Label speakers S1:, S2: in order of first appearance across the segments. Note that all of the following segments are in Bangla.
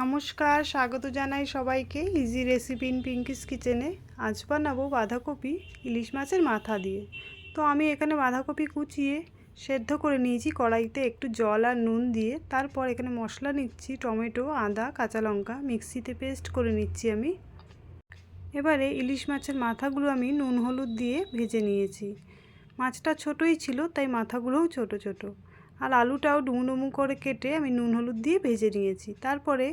S1: নমস্কার, স্বাগত জানাই সবাইকে ইজি রেসিপি ইন পিঙ্কিস কিচেনে আজ বানাবো বাঁধাকপি ইলিশ মাছের মাথা দিয়ে। তো আমি এখানে বাঁধাকপি কুচিয়ে সেদ্ধ করে নিয়েছি কড়াইতে একটু জল আর নুন দিয়ে। তারপর এখানে মশলা নিচ্ছি, টমেটো, আদা, কাঁচা লঙ্কা, মিক্সিতে পেস্ট করে নিচ্ছি আমি। এবারে ইলিশ মাছের মাথাগুলো আমি নুন, হলুদ দিয়ে ভেজে নিয়েছি। মাছটা ছোটোই ছিল, তাই মাথাগুলোও ছোট ছোট। আর আলুটাও ডুমু ডুমু করে কেটে আমি নুন হলুদ দিয়ে ভেজে নিয়েছি। তারপরে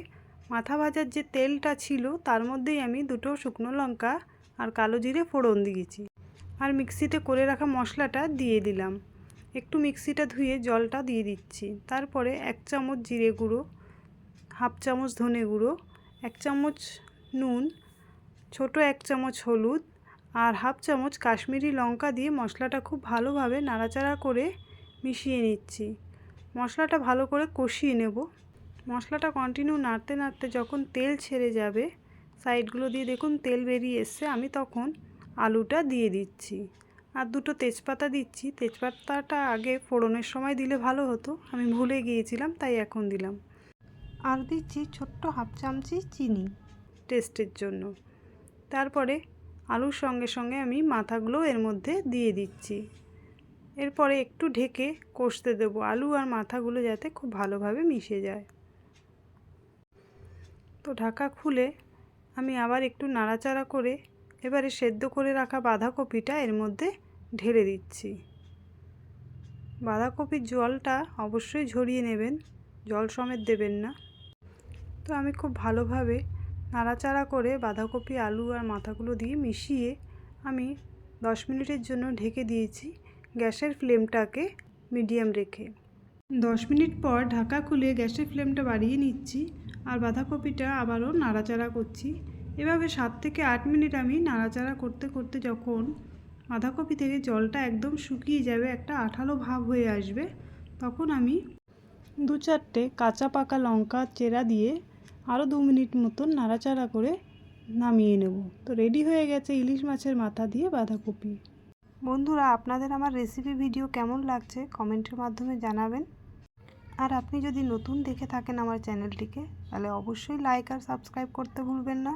S1: মাথা ভাজার যে তেলটা ছিল, তার মধ্যেই আমি দুটো শুকনো লঙ্কা আর কালো জিরে ফোড়ন দিয়েছি। আর মিক্সিতে করে রাখা মশলাটা দিয়ে দিলাম। একটু মিক্সিটা ধুয়ে জলটা দিয়ে দিচ্ছি। তারপরে এক চামচ জিরে গুঁড়ো, হাফ চামচ ধনে গুঁড়ো, এক চামচ নুন, ছোট এক চামচ হলুদ আর হাফ চামচ কাশ্মীরি লঙ্কা দিয়ে মশলাটা খুব ভালোভাবে নাড়াচাড়া করে মিশিয়ে নিচ্ছি। মশলাটা ভালো করে কষিয়ে নেব। মশলাটা কন্টিনিউ নাড়তে নাড়তে যখন তেল ছেড়ে যাবে, সাইডগুলো দিয়ে দেখুন তেল বেরিয়ে এসছে, আমি তখন আলুটা দিয়ে দিচ্ছি। আর দুটো তেজপাতা দিচ্ছি। তেজপাতাটা আগে ফোড়নের সময় দিলে ভালো হতো, আমি ভুলে গিয়েছিলাম, তাই এখন দিলাম। আর দিচ্ছি ছোট্ট হাফ চামচি চিনি টেস্টের জন্য। তারপরে আলুর সঙ্গে সঙ্গে আমি মাথাগুলো এর মধ্যে দিয়ে দিচ্ছি। এরপরে একটু ঢেকে কষতে দেব আলু আর মাথাগুলো যাতে খুব ভালোভাবে মিশে যায়। তো ঢাকা খুলে আমি আবার একটু নাড়াচাড়া করে এবারে সেদ্ধ করে রাখা বাঁধাকপিটা এর মধ্যে ঢেলে দিচ্ছি। বাঁধাকপির জলটা অবশ্যই ঝরিয়ে নেবেন, জল সমেত দেবেন না। তো আমি খুব ভালোভাবে নাড়াচাড়া করে বাঁধাকপি, আলু আর মাথাগুলো দিয়ে মিশিয়ে আমি দশ মিনিটের জন্য ঢেকে দিয়েছি। গ্যাসের ফ্লেমটাকে মিডিয়াম রেখে। দশ মিনিট পর ঢাকা খুলে গ্যাসের ফ্লেমটা বাড়িয়ে নিচ্ছি আর বাঁধাকপিটা আবারও নাড়াচাড়া করছি। এভাবে সাত থেকে আট মিনিট আমি নাড়াচাড়া করতে করতে যখন বাঁধাকপি থেকে জলটা একদম শুকিয়ে যাবে, একটা আঠালো ভাব হয়ে আসবে, তখন আমি দু চারটে কাঁচা পাকা লঙ্কা চেরা দিয়ে আরও দু মিনিট মতন নাড়াচাড়া করে নামিয়ে নেব। তো রেডি হয়ে গেছে ইলিশ মাছের মাথা দিয়ে বাঁধাকপি। বন্ধুরা, আপনাদের আমার রেসিপি ভিডিও কেমন লাগছে কমেন্টের মাধ্যমে জানাবেন। আর আপনি যদি নতুন দেখে থাকেন আমার চ্যানেলটিকে, তাহলে অবশ্যই লাইক আর সাবস্ক্রাইব করতে ভুলবেন না।